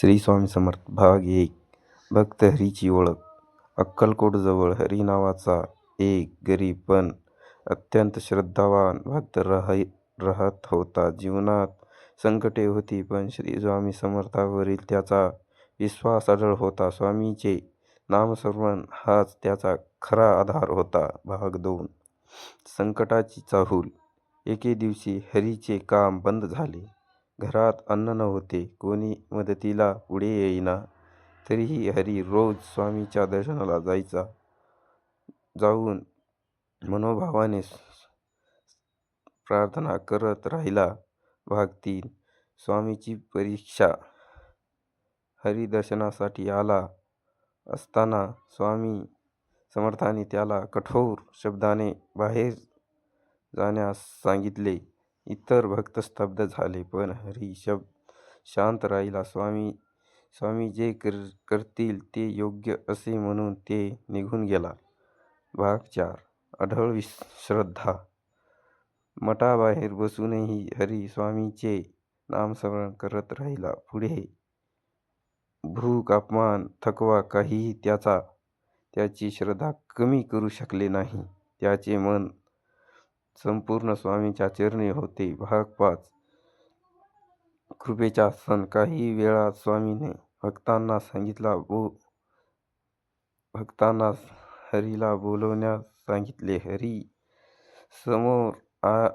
श्री स्वामी समर्थ भाग एक भक्त हरीची ओळख अक्कलकोटजवळ हरी नावाचा एक गरीब पण अत्यंत श्रद्धावान भक्त रह राहत होता. जीवनात संकटे होती पण श्री स्वामी समर्थावरील त्याचा विश्वास अढळ होता. स्वामीचे नामस्मरण हाच त्याचा खरा आधार होता. भाग दोन संकटाची चाहूल एके दिवशी हरीचे काम बंद झाले. घरात अन्न नव्हते. कोणी मदतीला पुढे येईना. तरीही हरी रोज स्वामींच्या दर्शनाला जायचा. जाऊन मनोभावाने प्रार्थना करत राहिला. भाग तीन स्वामींची परीक्षा हरी दर्शनासाठी आला असताना स्वामी समर्थांनी त्याला कठोर शब्दाने बाहेर जाण्यास सांगितले. इतर भक्त स्तब्ध झाले. पण हरी शांत राहिला. स्वामी स्वामी जे कर करतील ते योग्य असे म्हणून ते निघून गेला. भाग चार अढळ श्रद्धा मठाबाहेर बसूनही हरी स्वामीचे नामस्मरण करत राहिला. पुढे भूक, अपमान, थकवा काहीही त्याचा त्याची श्रद्धा कमी करू शकले नाही. त्याचे मन संपूर्ण स्वामींच्या चरणी होते. भाग पाच कृपेचा सण काही वेळात स्वामीने भक्तांना सांगितला बो भक्ताना हरीला बोलवण्यास सांगितले. हरी समोर आ